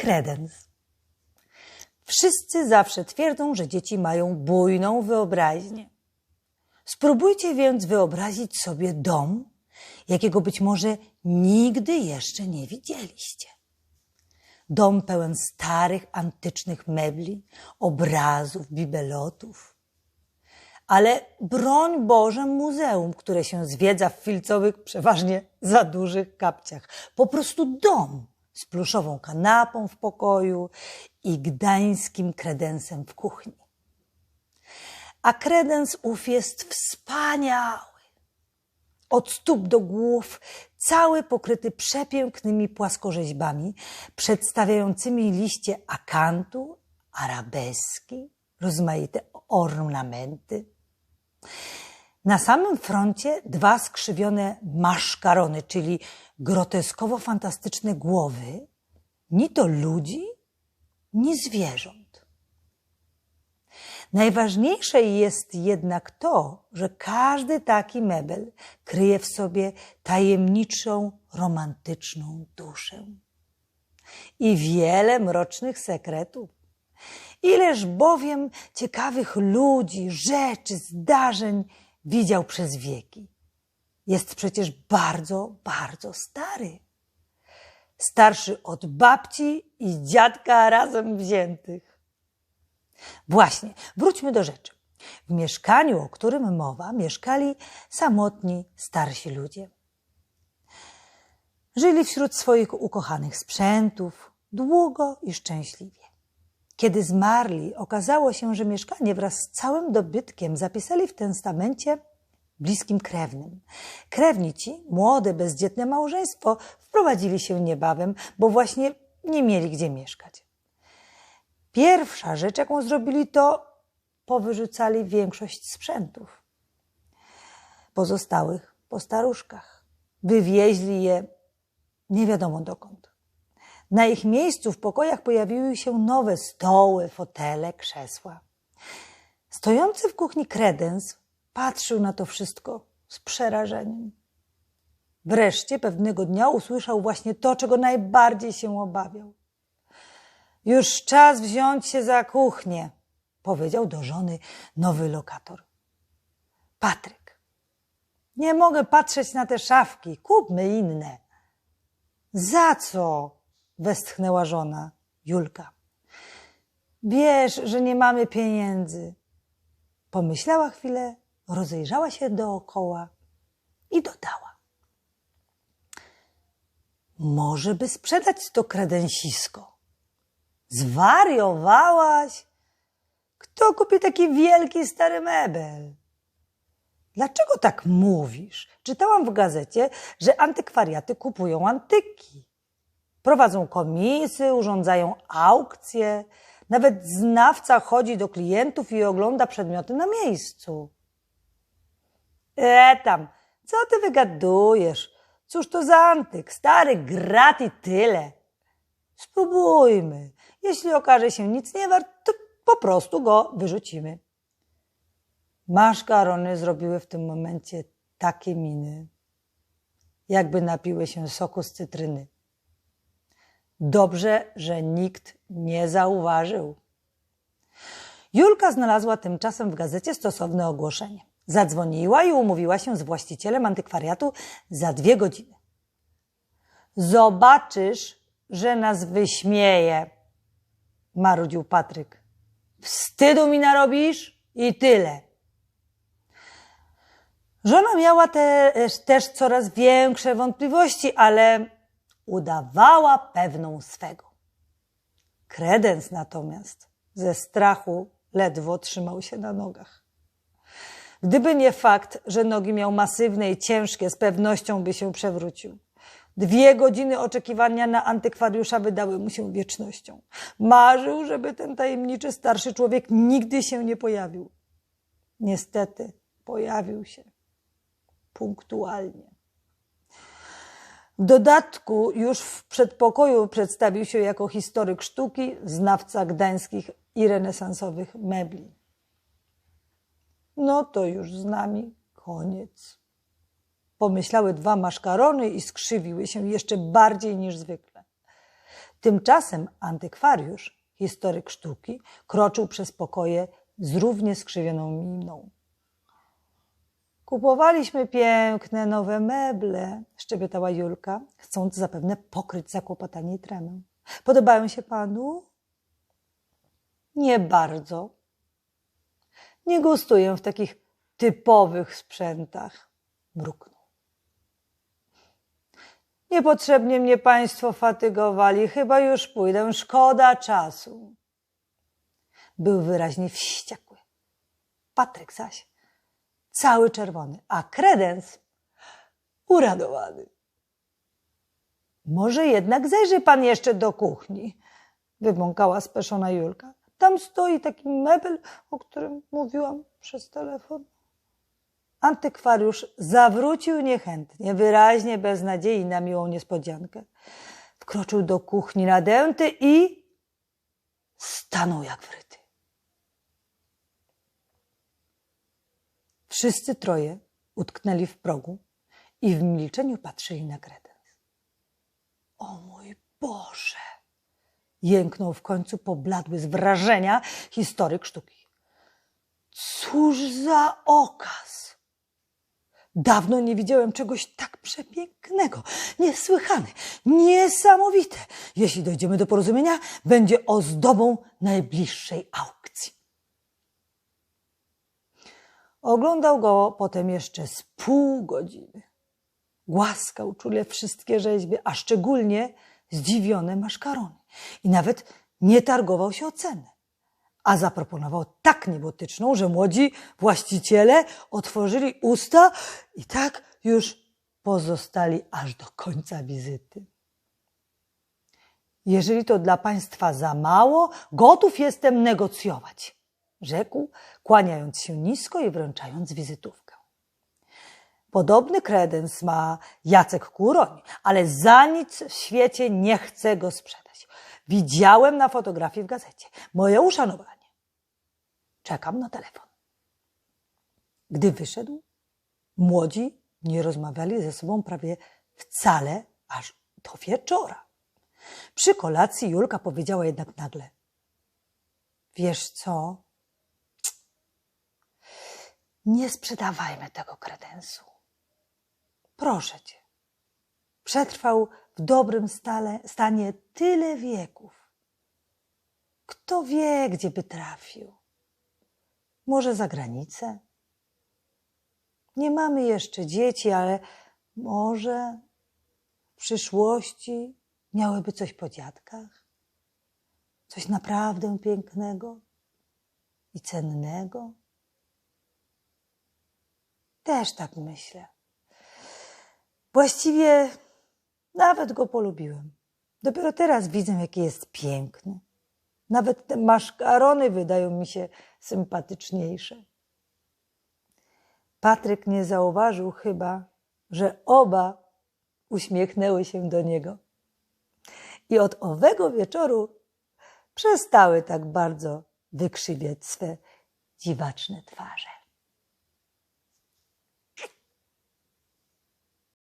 kredens. Wszyscy zawsze twierdzą, że dzieci mają bujną wyobraźnię. Spróbujcie więc wyobrazić sobie dom, jakiego być może nigdy jeszcze nie widzieliście. Dom pełen starych, antycznych mebli, obrazów, bibelotów. Ale broń Boże muzeum, które się zwiedza w filcowych, przeważnie za dużych kapciach. Po prostu dom z pluszową kanapą w pokoju i gdańskim kredensem w kuchni. A kredens ów jest wspaniały. Od stóp do głów, cały pokryty przepięknymi płaskorzeźbami, przedstawiającymi liście akantu, arabeski, rozmaite ornamenty. Na samym froncie dwa skrzywione maszkarony, czyli groteskowo-fantastyczne głowy, ni to ludzi, ni zwierząt. Najważniejsze jest jednak to, że każdy taki mebel kryje w sobie tajemniczą, romantyczną duszę i wiele mrocznych sekretów. Ileż bowiem ciekawych ludzi, rzeczy, zdarzeń widział przez wieki. Jest przecież bardzo, bardzo stary. Starszy od babci i dziadka razem wziętych. Właśnie, wróćmy do rzeczy. W mieszkaniu, o którym mowa, mieszkali samotni, starsi ludzie. Żyli wśród swoich ukochanych sprzętów, długo i szczęśliwie. Kiedy zmarli, okazało się, że mieszkanie wraz z całym dobytkiem zapisali w testamencie bliskim krewnym. Krewni ci, młode, bezdzietne małżeństwo, wprowadzili się niebawem, bo właśnie nie mieli gdzie mieszkać. Pierwsza rzecz, jaką zrobili, to powyrzucali większość sprzętów pozostałych po staruszkach. Wywieźli je nie wiadomo dokąd. Na ich miejscu w pokojach pojawiły się nowe stoły, fotele, krzesła. Stojący w kuchni kredens patrzył na to wszystko z przerażeniem. Wreszcie pewnego dnia usłyszał właśnie to, czego najbardziej się obawiał. Już czas wziąć się za kuchnię, powiedział do żony nowy lokator. Patryk, nie mogę patrzeć na te szafki, kupmy inne. Za co? Westchnęła żona, Julka. Wiesz, że nie mamy pieniędzy. Pomyślała chwilę, rozejrzała się dookoła i dodała. Może by sprzedać to kredensisko. Zwariowałaś? Kto kupi taki wielki stary mebel? Dlaczego tak mówisz? Czytałam w gazecie, że antykwariaty kupują antyki. Prowadzą komisy, urządzają aukcje. Nawet znawca chodzi do klientów i ogląda przedmioty na miejscu. E tam, co ty wygadujesz? Cóż to za antyk? Stary grat i tyle. Spróbujmy. Jeśli okaże się nic nie wart, to po prostu go wyrzucimy. Maszkarony zrobiły w tym momencie takie miny, jakby napiły się soku z cytryny. Dobrze, że nikt nie zauważył. Julka znalazła tymczasem w gazecie stosowne ogłoszenie. Zadzwoniła i umówiła się z właścicielem antykwariatu za dwie godziny. Zobaczysz, że nas wyśmieje, marudził Patryk. Wstydu mi narobisz i tyle. Żona miała te, też coraz większe wątpliwości, ale udawała pewną swego. Kredens natomiast ze strachu ledwo trzymał się na nogach. Gdyby nie fakt, że nogi miał masywne i ciężkie, z pewnością by się przewrócił. Dwie godziny oczekiwania na antykwariusza wydały mu się wiecznością. Marzył, żeby ten tajemniczy starszy człowiek nigdy się nie pojawił. Niestety pojawił się punktualnie. W dodatku już w przedpokoju przedstawił się jako historyk sztuki, znawca gdańskich i renesansowych mebli. No to już z nami koniec. Pomyślały dwa maszkarony i skrzywiły się jeszcze bardziej niż zwykle. Tymczasem antykwariusz, historyk sztuki, kroczył przez pokoje z równie skrzywioną miną. Kupowaliśmy piękne nowe meble, szczebiotała Julka, chcąc zapewne pokryć zakłopotanie i tremę. Podobają się panu? Nie bardzo. Nie gustuję w takich typowych sprzętach, mruknął. Niepotrzebnie mnie państwo fatygowali, chyba już pójdę, szkoda czasu. Był wyraźnie wściekły. Patryk zaś cały czerwony, a kredens uradowany. Może jednak zajrzy pan jeszcze do kuchni, wybąkała speszona Julka. Tam stoi taki mebel, o którym mówiłam przez telefon. Antykwariusz zawrócił niechętnie, wyraźnie bez nadziei na miłą niespodziankę. Wkroczył do kuchni nadęty i stanął jak wryty. Wszyscy troje utknęli w progu i w milczeniu patrzyli na kredens. O mój Boże! Jęknął w końcu pobladły z wrażenia historyk sztuki. Cóż za okaz! Dawno nie widziałem czegoś tak przepięknego, niesłychane, niesamowite. Jeśli dojdziemy do porozumienia, będzie ozdobą najbliższej aukcji. Oglądał go potem jeszcze z pół godziny. Głaskał czule wszystkie rzeźby, a szczególnie zdziwione maszkarony. I nawet nie targował się o cenę. A zaproponował tak niebotyczną, że młodzi właściciele otworzyli usta i tak już pozostali aż do końca wizyty. Jeżeli to dla państwa za mało, gotów jestem negocjować, rzekł, kłaniając się nisko i wręczając wizytówkę. Podobny kredens ma Jacek Kuroń, ale za nic w świecie nie chce go sprzedać. Widziałem na fotografii w gazecie. Moje uszanowanie. Czekam na telefon. Gdy wyszedł, młodzi nie rozmawiali ze sobą prawie wcale aż do wieczora. Przy kolacji Julka powiedziała jednak nagle: Wiesz co? Nie sprzedawajmy tego kredensu. Proszę cię. Przetrwał w dobrym stale, stanie tyle wieków. Kto wie, gdzie by trafił? Może za granicę? Nie mamy jeszcze dzieci, ale może w przyszłości miałyby coś po dziadkach? Coś naprawdę pięknego i cennego? Też tak myślę. Właściwie nawet go polubiłem. Dopiero teraz widzę, jaki jest piękny. Nawet te maszkarony wydają mi się sympatyczniejsze. Patryk nie zauważył chyba, że oba uśmiechnęły się do niego. I od owego wieczoru przestały tak bardzo wykrzywiać swe dziwaczne twarze.